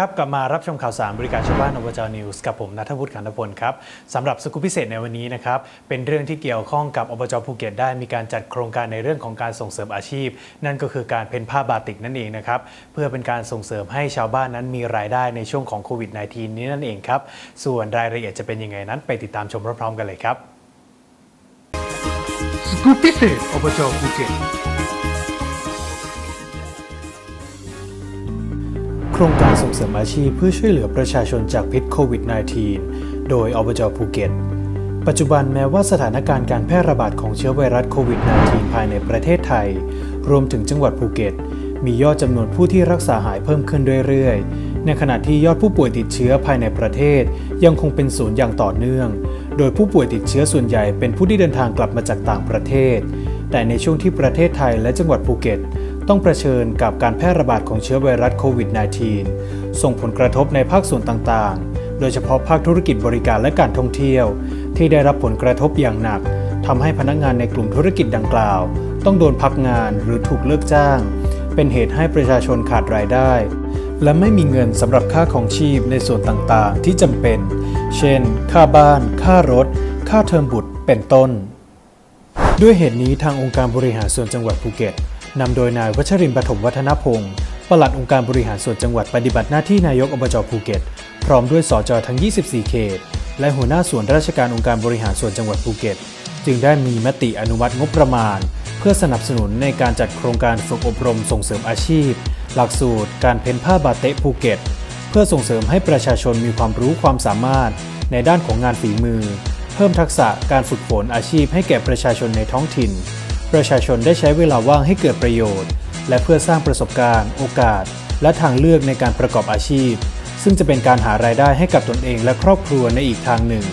ครับ กลับมารับชมข่าวสารบริการชาวบ้านอบจนิวส์กับผมนัทวุฒิขันธพลครับสำหรับสกูปพิเศษในวันนี้นะครับ เป็นเรื่องที่เกี่ยวข้องกับอบจภูเก็ตได้มีการจัดโครงการในเรื่องของการส่งเสริมอาชีพ นั่นก็คือการเพ้นผ้าบาติกนั่นเองนะครับ เพื่อเป็นการส่งเสริมให้ชาวบ้านนั้นมีรายได้ในช่วงของโควิด -19 นี้นั่นเองครับ ส่วนรายละเอียดจะเป็นยังไงนั้น ไปติดตามชมพร้อมๆกันเลยครับสกูปพิเศษอบจภูเก็ต ครงการส่งเสริมอาชีพเพื่อช่วยเหลือประชาชนจากพิษโควิด -19 โดยอบจภูเก็ต ปัจจุบันแม้ว่าสถานการณ์การแพร่ระบาดของเชื้อไวรัสโควิด -19 ภายในประเทศไทย รวมถึงจังหวัดภูเก็ต มียอดจำนวนผู้ที่รักษาหายเพิ่มขึ้นเรื่อยๆ ในขณะที่ยอดผู้ป่วยติดเชื้อภายในประเทศ ยังคงเป็นศูนย์อย่างต่อเนื่อง โดยผู้ป่วยติดเชื้อส่วนใหญ่เป็นผู้ที่เดินทางกลับมาจากต่างประเทศ แต่ในช่วงที่ประเทศไทยและจังหวัดภูเก็ต ต้องเผชิญกับการแพร่ระบาดของเชื้อไวรัสโควิด -19 ส่งผลกระทบในภาคส่วนต่างๆ โดยเฉพาะภาคธุรกิจบริการและการท่องเที่ยว ที่ได้รับผลกระทบอย่างหนักทำให้พนักงานในกลุ่มธุรกิจดังกล่าว ต้องโดนพักงานหรือถูกเลิกจ้าง เป็นเหตุให้ประชาชนขาดรายได้ และไม่มีเงินสำหรับค่าของชีพในส่วนต่างๆ ที่จำเป็น เช่น ค่าบ้าน ค่ารถ ค่าเทอมบุตร เป็นต้น ด้วยเหตุนี้ทางองค์การบริหารส่วนจังหวัดภูเก็ต นำโดยนายวัชรินทร์ปฐมวัฒนพงศ์ปลัดองค์การบริหารส่วนจังหวัดปฏิบัติหน้าที่นายกอบจภูเก็ต พร้อมด้วยสจทั้ง 24 เขต และหัวหน้าส่วนราชการองค์การบริหารส่วนจังหวัดภูเก็ต จึงได้มีมติอนุมัติงบประมาณ เพื่อสนับสนุนในการจัดโครงการฝึกอบรมส่งเสริมอาชีพ หลักสูตร การเพ้นผ้าบาเตะภูเก็ต เพื่อส่งเสริมให้ประชาชนมีความรู้ความสามารถในด้านของงานฝีมือ เพิ่มทักษะการฝึกฝนอาชีพให้แก่ประชาชนในท้องถิ่น ประชาชนได้ใช้เวลาว่างให้เกิดประโยชน์ และเพื่อสร้างประสบการณ์ โอกาส และทางเลือกในการประกอบอาชีพ ซึ่งจะเป็นการหารายได้ให้กับตนเองและครอบครัวในอีกทางหนึ่ง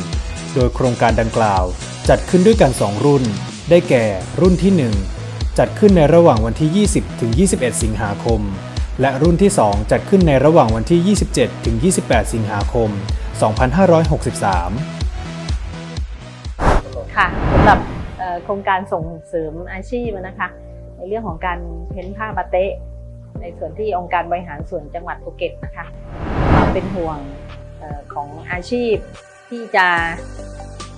โดยโครงการดังกล่าว จัดขึ้นด้วยกัน 2 รุ่น ได้แก่รุ่นที่ 1 จัดขึ้นในระหว่างวันที่ 20 ถึง 21 สิงหาคม และรุ่นที่ 2 จัดขึ้นในระหว่างวันที่ 27 ถึง 28 สิงหาคม 2563 ค่ะสำหรับ โครงการส่งเสริมอาชีพนะคะในเรื่องของการเพ้นผ้าบาเตะในส่วนที่องค์การบริหารส่วนจังหวัดภูเก็ตนะคะความเป็นห่วงออของอาชีพที่จะ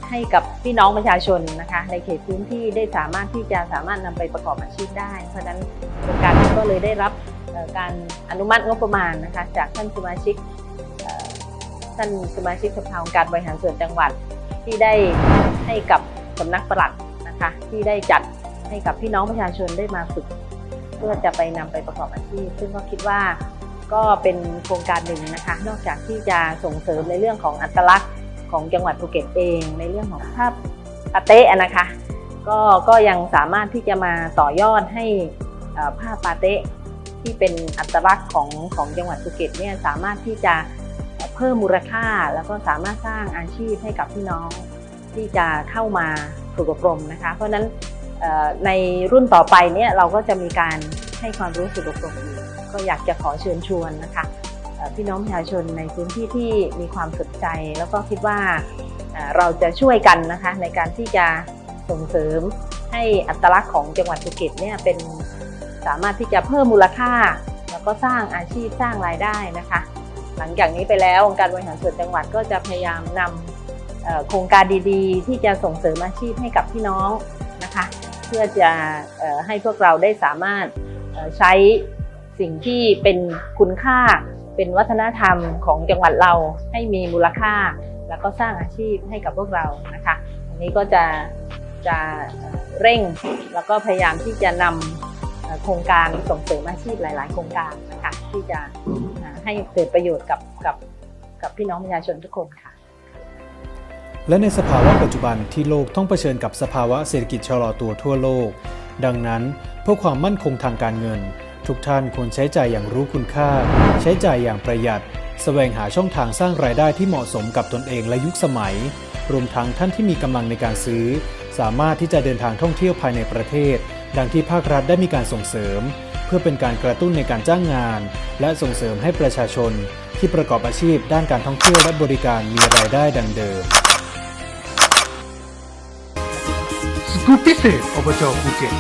ให้กับพี่น้องประชาชนนะคะในเขตพื้นที่ได้สามารถที่จะสามารถนำไปประกอบอาชีพได้ เพราะฉะนั้นโครงการก็เลยได้รับการอนุมัติงบประมาณนะคะจากท่านสมาชิกท่านสมาชิกสภาองค์การบริหารส่วนจังหวัดที่ได้ให้กับสำนักปลัด นะคะ ที่ได้จัดให้กับพี่น้องประชาชนได้มาฝึก เพื่อจะไปนำไปประกอบอาชีพ ซึ่งก็คิดว่าก็เป็นโครงการหนึ่งนะคะ นอกจากที่จะส่งเสริมในเรื่องของอัตลักษณ์ของจังหวัดภูเก็ตเอง ในเรื่องของภาพปาเต้นะคะก็ก็ยังสามารถที่จะมาต่อยอดให้เอ่อผ้าปาเต้ที่เป็นอัตลักษณ์ของของจังหวัดภูเก็ตเนี่ยสามารถที่จะเพิ่มมูลค่า แล้วก็สามารถสร้างอาชีพให้กับพี่น้องที่จะเข้ามา ฝึกอบรมนะคะ เพราะฉะนั้นในรุ่นต่อไปเนี่ยเราก็จะมีการให้ความรู้ฝึกอบรมอีกก็อยากจะขอเชิญชวนนะคะพี่น้องประชาชนในพื้นที่ที่มีความสนใจ แล้วก็คิดว่าเราจะช่วยกันนะคะในการที่จะส่งเสริมให้อัตลักษณ์ของจังหวัดภูเก็ตเนี่ยเป็นสามารถที่จะเพิ่มมูลค่า แล้วก็สร้างอาชีพสร้างรายได้นะคะ หลังจากนี้ไปแล้วองค์การบริหารส่วนจังหวัดก็จะพยายามนำเอ่อ โครงการดีๆ ที่จะส่งเสริมอาชีพให้กับพี่น้องนะคะ เพื่อจะอให้พวกเราได้สามารถใช้สิ่งที่เป็นคุณค่าเป็นวัฒนธรรมของจังหวัดเราให้มีมูลค่า แล้วก็สร้างอาชีพให้กับพวกเรานะคะอันนี้ก็จะจะเร่งแล้วก็พยายามที่จะนำโครงการส่งเสริมอาชีพหลาย ๆ โครงการนะคะที่จะให้เกิดประโยชน์กับกับกับพี่น้องประชาชนทุกคนค่ะ และในสภาวะปัจจุบันที่โลกต้องเผชิญกับสภาวะเศรษฐกิจชะลอตัวทั่วโลก ดังนั้นเพื่อความมั่นคงทางการเงิน ทุกท่านควรใช้จ่ายอย่างรู้คุณค่า ใช้จ่ายอย่างประหยัดแสวงหาช่องทางสร้างรายได้ที่เหมาะสมกับตนเองและยุคสมัย รวมทั้งท่านที่มีกำลังในการซื้อ สามารถที่จะเดินทางท่องเที่ยวภายในประเทศ ดังที่ภาครัฐได้มีการส่งเสริม เพื่อเป็นการกระตุ้นในการจ้างงาน และส่งเสริมให้ประชาชน ที่ประกอบอาชีพด้านการท่องเที่ยวและบริการมีรายได้ดังเดิม สกูปพิเศษอบจภูเก็ต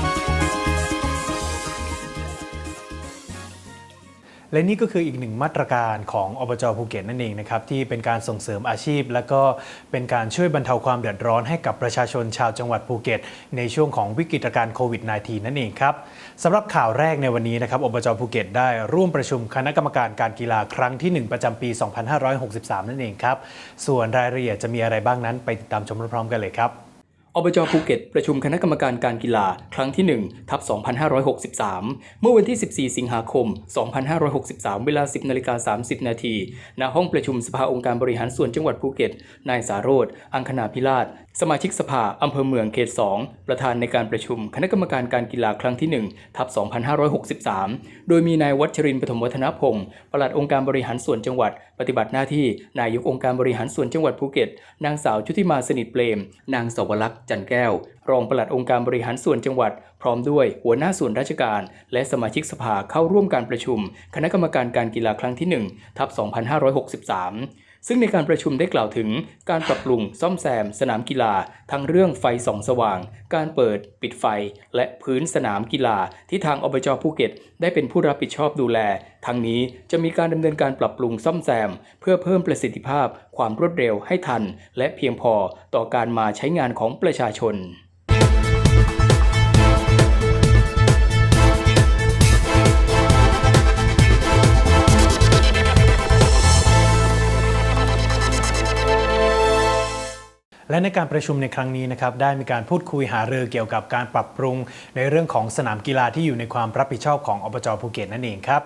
และนี่ก็คืออีกหนึ่งมาตรการของอบจภูเก็ตนั่นเองนะครับที่เป็นการส่งเสริมอาชีพ และก็เป็นการช่วยบรรเทาความเดือดร้อนให้กับประชาชนชาวจังหวัดภูเก็ต ในช่วงของวิกฤตการณ์โควิด -19 นั่นเองครับสำหรับข่าวแรกในวันนี้นะครับอบจภูเก็ตได้ร่วมประชุมคณะกรรมการการกีฬาครั้งที่ 1 ประจำปี 2563 นั่นเองครับส่วนรายละเอียดจะมีอะไรบ้างนั้นไปติดตามชมพร้อมๆกันเลยครับ อบจภูเก็ตประชุมคณะกรรมการการกีฬา ครั้งที่ 1 ทับ 2563 เมื่อวันที่ 14 สิงหาคม 2563 เวลา 10นาฬิกา30 นาทีณห้องประชุมสภาองค์การบริหารส่วนจังหวัดภูเก็ต นายสาโรธอังคณาพิราช สมาชิกสภาอำเภอเมืองเขต 2 ประธานในการประชุม คณะกรรมการการกีฬาครั้งที่ 1 ทับ 2563 โดยมีนายวัชรินทร์ปฐมวัฒนพงศ์ปลัดองค์การบริหารส่วนจังหวัด ปฏิบัติหน้าที่นายกองค์การบริหารส่วนจังหวัดภูเก็ต นางสาวชุติมาสนิทเปรมนางสวรักษ์จันแก้ว รองปลัดองค์การบริหารส่วนจังหวัด พร้อมด้วยหัวหน้าส่วนราชการ และสมาชิกสภาเข้าร่วมการประชุม คณะกรรมการการกีฬาครั้งที่1ทับ 2563 ซึ่งในการประชุมได้กล่าวถึงการปรับปรุงซ่อมแซม สนามกีฬา ทั้งเรื่องไฟส่องสว่าง การเปิด ปิดไฟ และพื้นสนามกีฬา ที่ทางอบจภูเก็ต ได้เป็นผู้รับผิดชอบดูแล ทั้งนี้จะมีการดำเนินการปรับปรุงซ่อมแซม เพื่อเพิ่มประสิทธิภาพ ความรวดเร็วให้ทัน และเพียงพอต่อการมาใช้งานของประชาชน และในการประชุมในครั้งนี้นะครับได้มีการพูดคุยหารือเกี่ยวกับการปรับปรุง ในเรื่องของสนามกีฬาที่อยู่ในความรับผิดชอบของอบจภูเก็ตนั่นเองครับ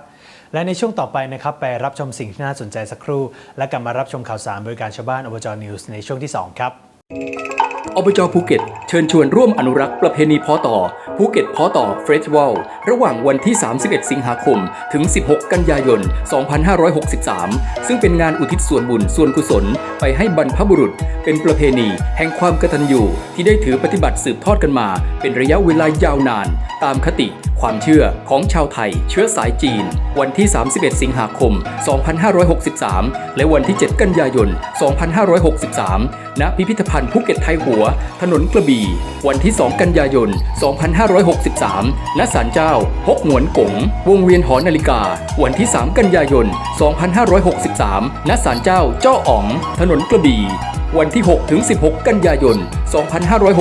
และในช่วงต่อไปนะครับไปรับชมสิ่งที่น่าสนใจสักครู่ และกลับมารับชมข่าวสารบริการชาวบ้านอบจนิวส์ในช่วงที่ 2 ครับ อบจภูเก็ต เชิญชวนร่วมอนุรักษ์ประเพณีพาะต่อภูเก็ตพาะต่อเฟสติวัลระหว่างวันที่ 31 สิงหาคม ถึง 16 กันยายน 2563 ซึ่งเป็นงานอุทิศส่วนบุญส่วนกุศล ไปให้บรรพบุรุษ เป็นประเพณีแห่งความกตัญญูที่ได้ถือปฏิบัติสืบทอดกันมา เป็นระยะเวลายาวนาน ตามคติความเชื่อของชาวไทย เชื้อสายจีน วันที่ 31 สิงหาคม 2563 และวันที่ 7 กันยายน 2563 ณ พิพิธภัณฑ์ภูเก็ตไทยหัวถนนกระบี่ วันที่ 2 กันยายน 2563 ณ ศาลเจ้า ฮกหงวนกง วงเวียนหอนาฬิกา วันที่ 3 กันยายน 2563 ณ ศาลเจ้าเจ้าอ๋อง ถนนกระบี่ วันที่ 6 ถึง 16 กันยายน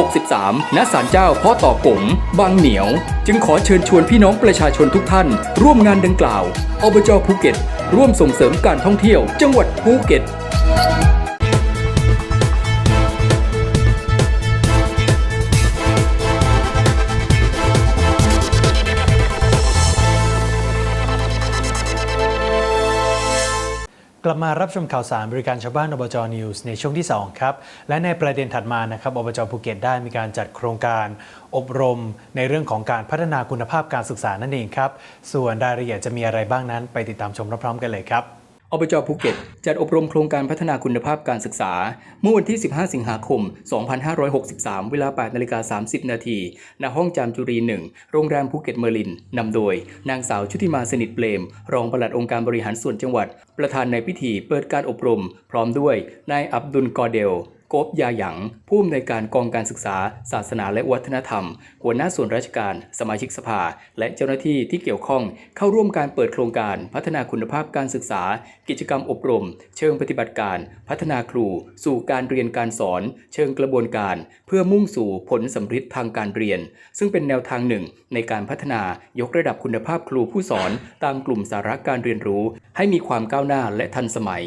2563 ณ ศาลเจ้าพ่อต่อกง บางเหนียว จึงขอเชิญชวนพี่น้องประชาชนทุกท่าน ร่วมงานดังกล่าว อบจภูเก็ต ร่วมส่งเสริมการท่องเที่ยว จังหวัดภูเก็ต กลับมารับชมข่าวสารบริการชาวบ้านอบจนิวส์ในช่วงที่ 2 ครับ และในประเด็นถัดมานะครับอบจภูเก็ตได้มีการจัดโครงการ อบรมในเรื่องของการพัฒนาคุณภาพการศึกษานั่นเองครับ ส่วนรายละเอียดจะมีอะไรบ้างนั้น ไปติดตามชมพร้อมๆกันเลยครับ อบจภูเก็ตจัดอบรมโครงการพัฒนาคุณภาพการศึกษา เมื่อวันที่ 15 สิงหาคม 2563 เวลา 8นาฬิกา30 นาทีณห้องจามจุรี 1 โรงแรมภูเก็ตเมอร์ลิน นำโดย นางสาวชุติมาสนิทเปลม รองปลัดองค์การบริหารส่วนจังหวัด ประธานในพิธีเปิดการอบรม พร้อมด้วย นายอับดุลกอเดล โกบยาหยัง ผู้อำนวยการกองการศึกษา ศาสนาและวัฒนธรรม หัวหน้าส่วนราชการ สมาชิกสภา และเจ้าหน้าที่ที่เกี่ยวข้องเข้าร่วมการเปิดโครงการ พัฒนาคุณภาพการศึกษา กิจกรรมอบรม เชิงปฏิบัติการ พัฒนาครู สู่การเรียนการสอน เชิงกระบวนการ เพื่อมุ่งสู่ผลสำฤทธิ์ทางการเรียน ซึ่งเป็นแนวทางหนึ่ง ในการพัฒนายกระดับคุณภาพครูผู้สอน ตามกลุ่มสาระการเรียนรู้ ให้มีความก้าวหน้าและทันสมัย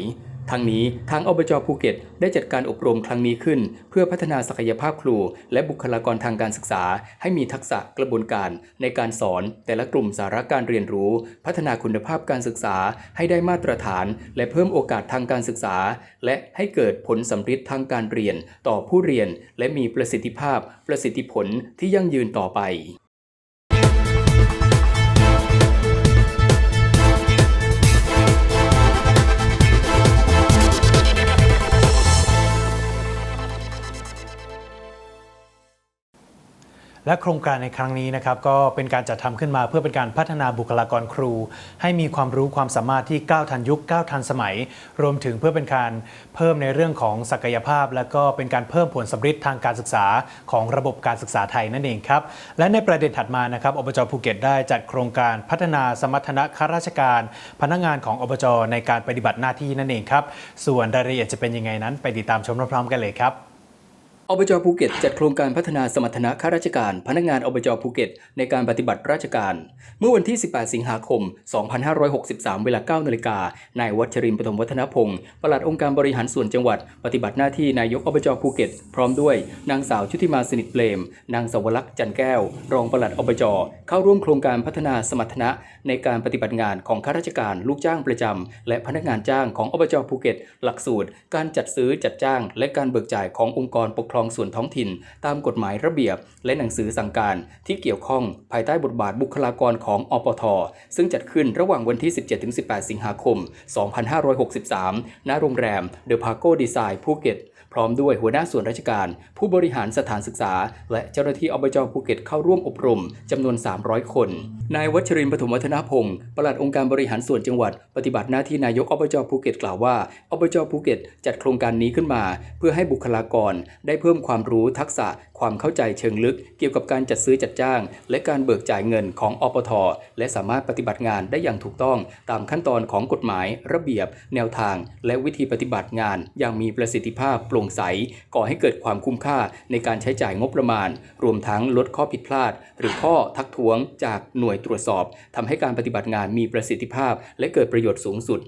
ทั้งนี้ทางอบจภูเก็ต ได้จัดการอบรมครั้งนี้ขึ้น เพื่อพัฒนาศักยภาพครู และบุคลากรทางการศึกษา ให้มีทักษะกระบวนการในการสอน แต่ละกลุ่มสาระการเรียนรู้ พัฒนาคุณภาพการศึกษา ให้ได้มาตรฐาน และเพิ่มโอกาสทางการศึกษา และให้เกิดผลสำฤทธิ์ทางการเรียน ต่อผู้เรียน และมีประสิทธิภาพ ประสิทธิผลที่ยั่งยืนต่อไป และโครงการในครั้งนี้นะครับก็เป็นการจัดทำขึ้นมาเพื่อเป็นการพัฒนาบุคลากรครู ให้มีความรู้ความสามารถที่ก้าวทันยุคก้าวทันสมัย รวมถึงเพื่อเป็นการเพิ่มในเรื่องของศักยภาพ และก็เป็นการเพิ่มผลสำฤทธิ์ทางการศึกษาของระบบการศึกษาไทยนั่นเองครับและในประเด็นถัดมานะครับอบจภูเก็ตได้จัดโครงการพัฒนาสมรรถนะข้าราชการ พนักงานของอบจในการปฏิบัติหน้าที่นั่นเองครับส่วนรายละเอียดจะเป็นยังไงนั้นไปติดตามชมพร้อมๆกันเลยครับ อบจภูเก็ตจัดโครงการพัฒนาสมรรถนะข้าราชการ พนักงานอบจภูเก็ต ในการปฏิบัติราชการ เมื่อวันที่ 18 สิงหาคม 2563 เวลา 9 นาฬิกานายวัชรินทร์ปฐมวัฒนพงศ์ปลัดองค์การบริหารส่วนจังหวัด ปฏิบัติหน้าที่นายกอบจภูเก็ต พร้อมด้วย นางสาวชุติมาสนิทเปลม นางสาวลักษ์จันแก้ว รองปลัดอบจ เข้าร่วมโครงการพัฒนาสมรรถนะ ในการปฏิบัติงานของข้าราชการลูกจ้างประจำและพนักงานจ้างของอบจภูเก็ต หลักสูตร การจัดซื้อจัดจ้าง และการเบิกจ่ายขององค์กรปกครององส่วนท้องถิ่น ตามกฎหมายระเบียบ และหนังสือสั่งการที่เกี่ยวข้องภายใต้บทบาทบุคลากรของอปท ซึ่งจัดขึ้นระหว่างวันที่ 17-18 สิงหาคม 2563 ณ โรงแรมเดอะพาโกดีไซน์ภูเก็ต พร้อมด้วยหัวหน้าส่วนราชการ ผู้บริหารสถานศึกษา และเจ้าหน้าที่อบจภูเก็ตเข้าร่วมอบรมจำนวน 300 คน นายวัชรินทร์ปฐมวัฒนพงศ์ปลัดองค์การบริหารส่วนจังหวัด ปฏิบัติหน้าที่นายกอบจภูเก็ตกล่าวว่าอบจภูเก็ตจัดโครงการนี้ขึ้นมา เพื่อให้บุคลากร ได้เพิ่มความรู้ทักษะ ความเข้าใจเชิงลึก เกี่ยวกับการจัดซื้อจัดจ้าง และการเบิกจ่ายเงินของอปท และสามารถปฏิบัติงานได้อย่างถูกต้อง ตามขั้นตอนของกฎหมาย ระเบียบ แนวทาง และวิธีปฏิบัติงาน อย่างมีประสิทธิภาพโปร่งใส ก่อให้เกิดความคุ้มค่าในการใช้จ่ายงบประมาณ รวมทั้งลดข้อผิดพลาด หรือข้อทักท้วงจากหน่วยตรวจสอบทำให้การปฏิบัติงานมีประสิทธิภาพ และเกิดประโยชน์สูงสุด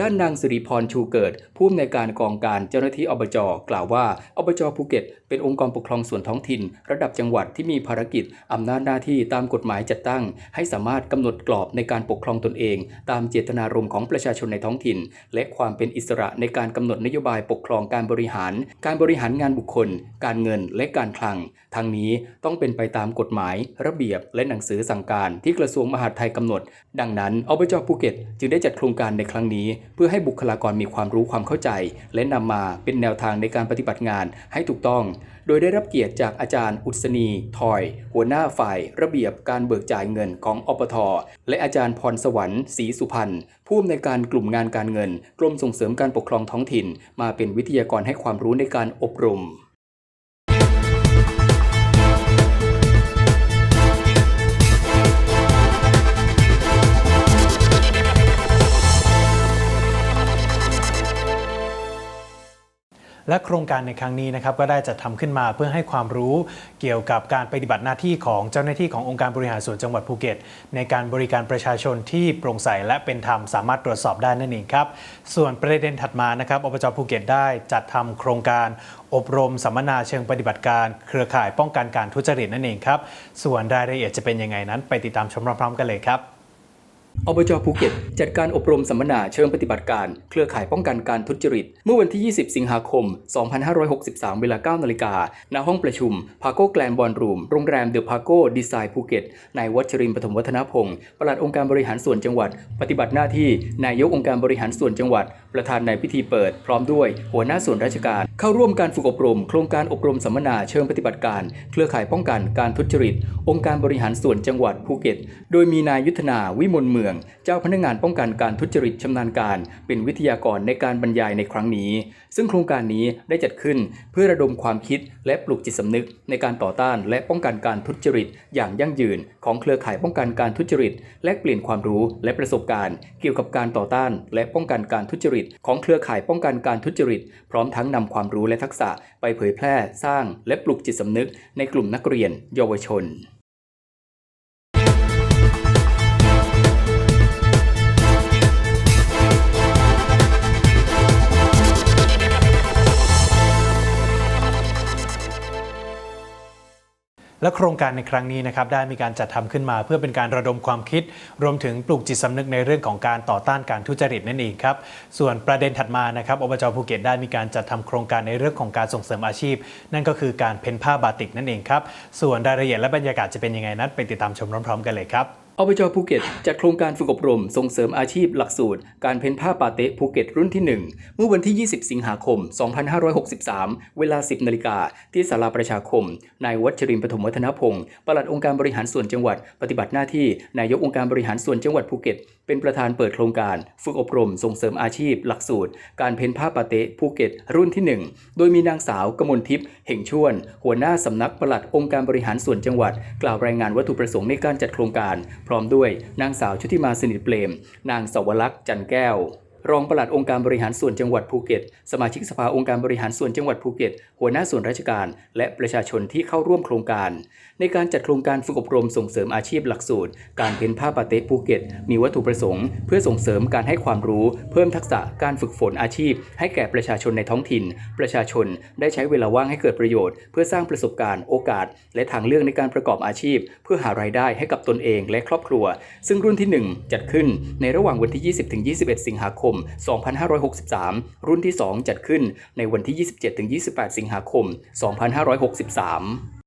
ด้านนางสิริพรชูเกิด ผู้อำนวยการกองการเจ้าหน้าที่อบจกล่าวว่าอบจภูเก็ต เป็นองค์กรปกครองส่วนท้องถิ่น ระดับจังหวัดที่มีภารกิจอำนาจหน้าที่ตามกฎหมายจัดตั้ง ให้สามารถกำหนดกรอบในการปกครองตนเอง ตามเจตนารมณ์ของประชาชนในท้องถิ่น และความเป็นอิสระในการกำหนดนโยบายปกครองการบริหาร การบริหารงานบุคคล การเงินและการคลัง ทั้งนี้ต้องเป็นไปตามกฎหมาย ระเบียบและหนังสือสั่งการที่กระทรวงมหาดไทยกำหนด ดังนั้นอบจภูเก็ต จึงได้จัดโครงการในครั้งนี้ เพื่อให้บุคลากรมีความรู้ความเข้าใจ และนำมาเป็นแนวทางในการปฏิบัติงานให้ถูกต้องโดยได้รับเกียรติจากอาจารย์อุศนีทอย หัวหน้าฝ่าย ระเบียบการเบิกจ่ายเงินของอปท และอาจารย์พรสวรรค์ศรีสุพรรณผู้อำนวยการกลุ่มงานการเงิน กรมส่งเสริมการปกครองท้องถิ่น มาเป็นวิทยากรให้ความรู้ในการอบรม และโครงการในครั้งนี้นะครับก็ได้จัดทำขึ้นมาเพื่อให้ความรู้เกี่ยวกับการปฏิบัติหน้าที่ของเจ้าหน้าที่ขององค์การบริหารส่วนจังหวัดภูเก็ต ในการบริการประชาชนที่โปร่งใสและเป็นธรรมสามารถตรวจสอบได้นั่นเองครับ ส่วนประเด็นถัดมานะครับอบจภูเก็ตได้จัดทำโครงการอบรมสัมมนาเชิงปฏิบัติการ เครือข่ายป้องกันการทุจริตนั่นเองครับ ส่วนรายละเอียดจะเป็นยังไงนั้น ไปติดตามชมพร้อมๆกันเลยครับ อบจภูเก็ต จัดการอบรมสัมมนาเชิงปฏิบัติการ เครือข่ายป้องกันการทุจริต เมื่อวันที่ 20 สิงหาคม 2563 เวลา 9 นาฬิกา ณ ห้องประชุม พาโก้แกลนบอลรูม โรงแรมเดอะพาโก้ดีไซน์ภูเก็ต นายวัชรินปฐมวัฒนพงศ์ปลัดองค์การบริหารส่วนจังหวัด ปฏิบัติหน้าที่ นายกองค์การบริหารส่วนจังหวัด ประธานในพิธีเปิด พร้อมด้วย หัวหน้าส่วนราชการ เข้าร่วมการฝึกอบรม โครงการอบรมสัมมนาเชิงปฏิบัติการ เครือข่ายป้องกันการทุจริต องค์การบริหารส่วนจังหวัดภูเก็ต โดยมีนายยุทธนา วิมลเมือง เจ้าพนักงานป้องกันการทุจริตชำนาญการ เป็นวิทยากรในการบรรยายในครั้งนี้ ซึ่งโครงการนี้ได้จัดขึ้นเพื่อระดมความคิดและปลุกจิตสำนึก ในการต่อต้านและป้องกันการทุจริต อย่างยั่งยืน ของเครือข่ายป้องกันการทุจริต และเปลี่ยนความรู้และประสบการณ์ เกี่ยวกับการต่อต้าน และป้องกันการทุจริต ของเครือข่ายป้องกันการทุจริต พร้อมทั้งนำความรู้และทักษะไปเผยแพร่ สร้าง และปลุกจิตสำนึก ในกลุ่มนักเรียน เยาวชน และโครงการในครั้งนี้นะครับได้มีการจัดทำขึ้นมา เพื่อเป็นการระดมความคิด รวมถึงปลูกจิตสำนึกในเรื่องของการต่อต้านการทุจริตนั่นเองครับส่วนประเด็นถัดมานะครับอบจภูเก็ตได้มีการจัดทำโครงการในเรื่องของการส่งเสริมอาชีพ นั่นก็คือการเพ้นผ้าบาติกนั่นเองครับส่วนรายละเอียดและบรรยากาศจะเป็นยังไงนั้นไปติดตามชมพร้อมๆ กันเลยครับ อบจภูเก็ตจัดโครงการฝึกอบรมส่งเสริมอาชีพหลักสูตร การเพ้นผ้าปาเต๊ะภูเก็ตรุ่นที่ 1 เมื่อวันที่ 20 สิงหาคม 2563 เวลา 10 นาฬิกาที่ศาลาประชาคม นายวัชรินทร์ปฐมวัฒนพงศ์ปลัดองค์การบริหารส่วนจังหวัด ปฏิบัติหน้าที่นายกองค์การบริหารส่วนจังหวัดภูเก็ต เป็นประธานเปิดโครงการ ฝึกอบรมส่งเสริมอาชีพ หลักสูตร การเพ้นผ้าปาเต๊ะภูเก็ตรุ่นที่ 1 โดยมีนางสาวกมลทิพย์เห่งชวน หัวหน้าสำนักปลัดองค์การบริหารส่วนจังหวัด กล่าวรายงานวัตถุประสงค์ในการจัดโครงการพร้อมด้วยนางสาวชุติมาสนิทเปลม นางสาวรักษ์จันแก้ว รองปลัดองค์การบริหารส่วนจังหวัดภูเก็ต สมาชิกสภาองค์การบริหารส่วนจังหวัดภูเก็ต หัวหน้าส่วนราชการ และประชาชนที่เข้าร่วมโครงการ ในการจัดโครงการฝึกอบรมส่งเสริมอาชีพหลักสูตร การเพ้นผ้าปาเต๊ภูเก็ต มีวัตถุประสงค์ เพื่อส่งเสริมการให้ความรู้ เพิ่มทักษะการฝึกฝนอาชีพ ให้แก่ประชาชนในท้องถิ่น ประชาชนได้ใช้เวลาว่างให้เกิดประโยชน์ เพื่อสร้างประสบการณ์โอกาส และทางเลือกในการประกอบอาชีพ เพื่อหารายได้ให้กับตนเองและครอบครัว ซึ่งรุ่นที่ 1 จัดขึ้นในระหว่างวันที่ 20-21 สิงหาคมม 2563 รุ่นที่ 2 จัดขึ้นในวันที่ 27-28 สิงหาคม 2563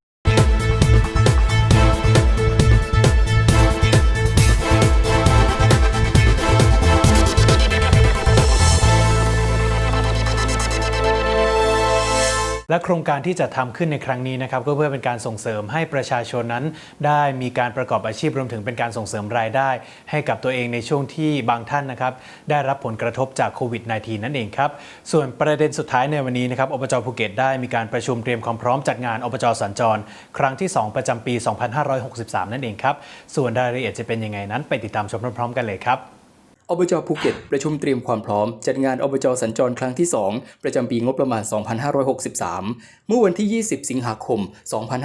และโครงการที่จะทำขึ้นในครั้งนี้นะครับก็เพื่อเป็นการส่งเสริมให้ประชาชนนั้น ได้มีการประกอบอาชีพรวมถึงเป็นการส่งเสริมรายได้ ให้กับตัวเองในช่วงที่บางท่านนะครับได้รับผลกระทบจากโควิด -19 นั่นเองครับส่วนประเด็นสุดท้ายในวันนี้นะครับอบจภูเก็ตได้มีการประชุมเตรียมความพร้อมจัดงานอบจสัญจร ครั้งที่ 2 ประจำปี 2563 นั่นเองครับส่วนรายละเอียดจะเป็นยังไงนั้นไปติดตามชมพร้อมๆ กันเลยครับ อบจภูเก็ตประชุมเตรียมความพร้อม จัดงานอบจสัญจรครั้งที่ 2 ประจำปีงบประมาณ 2563 เมื่อวันที่ 20 สิงหาคม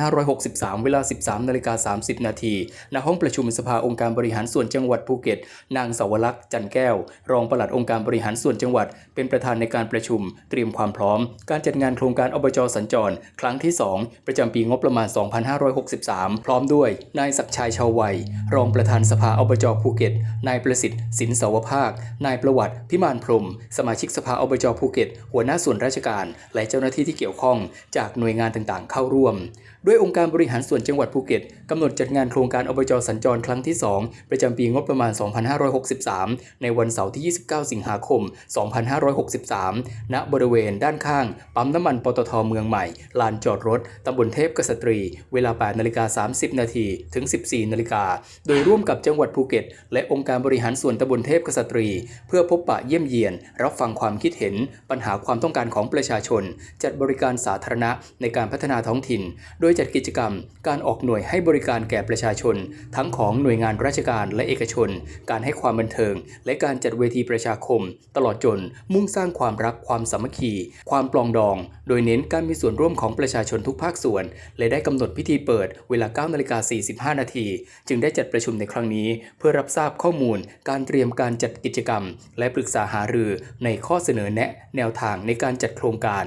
2563 เวลา 13นาฬิกา30 นาทีณห้องประชุมสภาองค์การบริหารส่วนจังหวัดภูเก็ต นางสาวลักษ์จันแก้ว รองปลัดองค์การบริหารส่วนจังหวัด เป็นประธานในการประชุม เตรียมความพร้อม การจัดงานโครงการอบจสัญจร ครั้งที่ 2 ประจำปีงบประมาณ 2563 พร้อมด้วย นายศักชัยชาววัย รองประธานสภาอบจภูเก็ต นายประสิทธิ์สินเสาวภาคนายประวัติพิมานพรม สมาชิกสภาอบจภูเก็ต หัวหน้าส่วนราชการ และเจ้าหน้าที่ที่เกี่ยวข้อง จากหน่วยงานต่างๆ เข้าร่วม ด้วยองค์การบริหารส่วนจังหวัดภูเก็ตกำหนดจัดงานโครงการอบจสัญจรครั้งที่ 2 ประจำปีงบประมาณ 2563 ในวันเสาร์ที่ 29 สิงหาคม 2563 ณ บริเวณด้านข้าง ปั๊มน้ำมันปตทเมืองใหม่ ลานจอดรถตำบลเทพกษตรี เวลา 8 นาฬิกา 30 นาที ถึง 14 นาฬิกา โดยร่วมกับจังหวัดภูเก็ต และองค์การบริหารส่วนตำบลเทพกษตรี เพื่อพบปะเยี่ยมเยียน รับฟังความคิดเห็น ปัญหาความต้องการของประชาชน จัดบริการสาธารณะในการพัฒนาท้องถิ่น โดยจัดกิจกรรม การออกหน่วยให้บริการแก่ประชาชน ทั้งของหน่วยงานราชการและเอกชน การให้ความบันเทิง และการจัดเวทีประชาคม ตลอดจนมุ่งสร้างความรักความสามัคคี ความปลองดอง โดยเน้นการมีส่วนร่วมของประชาชนทุกภาคส่วน และได้กำหนดพิธีเปิดเวลา9นาฬิกา45 นาที จึงได้จัดประชุมในครั้งนี้ เพื่อรับทราบข้อมูล การเตรียมการการจัดกิจกรรม และปรึกษาหารือในข้อเสนอแนะแนวทางในการจัดโครงการ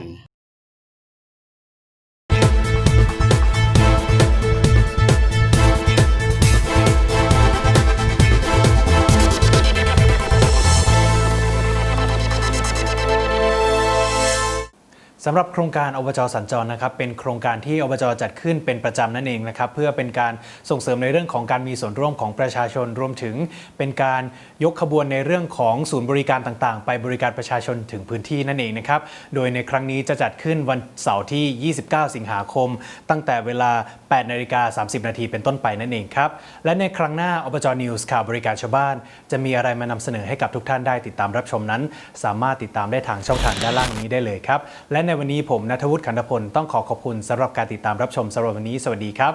สำหรับโครงการอบจสัญจรนะครับเป็นโครงการที่อบจจัดขึ้นเป็นประจำนั่นเองนะครับเพื่อเป็นการส่งเสริมในเรื่องของการมีส่วนร่วมของประชาชนรวมถึง เป็นการยกขบวนในเรื่องของศูนย์บริการต่างๆ ไปบริการประชาชนถึงพื้นที่นั่นเองนะครับโดยในครั้งนี้จะจัดขึ้นวันเสาร์ที่ 29 สิงหาคม ตั้งแต่เวลา 8 นาฬิกา 30 นาทีเป็นต้นไปนั่นเองครับและในครั้งหน้าอบจนิวส์ข่าวบริการชาวบ้าน จะมีอะไรมานำเสนอให้กับทุกท่านได้ติดตามรับชมนั้น สามารถติดตามได้ทางช่องทางด้านล่างนี้ได้เลยครับและในวันนี้ผมนัทวุฒิขันธพลต้องขอขอบคุณสำหรับการติดตามรับชมสำหรับวันนี้ สวัสดีครับ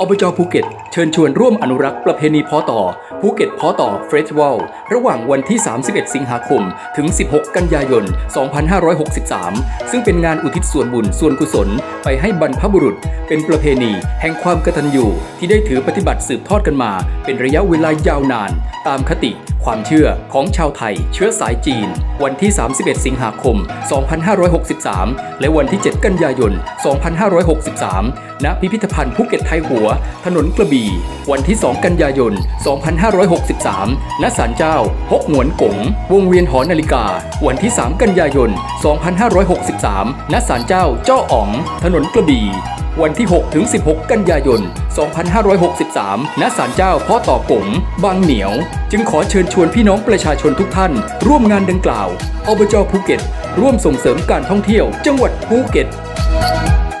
อบจภูเก็ตเชิญชวนร่วมอนุรักษ์ประเพณีพาะต่อ ภูเก็ตพอต่อเฟสติวัลระหว่างวันที่ 31 สิงหาคม ถึง 16 กันยายน 2563 ซึ่งเป็นงานอุทิศส่วนบุญส่วนกุศล ไปให้บรรพบุรุษ เป็นประเพณีแห่งความกตัญญูที่ได้ถือปฏิบัติสืบทอดกันมา เป็นระยะเวลายาวนาน ตามคติความเชื่อของชาวไทย เชื้อสายจีน วันที่ 31 สิงหาคม 2563 และวันที่ 7 กันยายน 2563 ณ พิพิธภัณฑ์ภูเก็ตไทยหัว ถนนกระบี่ วันที่ 2 กันยายน 2563 ณ ศาลเจ้าฮกหงวนกง วงเวียนหอนาฬิกา วันที่ 3 กันยายน 2563 ณ ศาลเจ้าเจ้าอ๋อง ถนนกระบี่วันที่ 6 ถึง 16 กันยายน 2563 ณ ศาลเจ้าพ่อต่อผงบางเหนียว จึงขอเชิญชวนพี่น้องประชาชนทุกท่าน ร่วมงานดังกล่าว อบจภูเก็ต ร่วมส่งเสริมการท่องเที่ยว จังหวัดภูเก็ต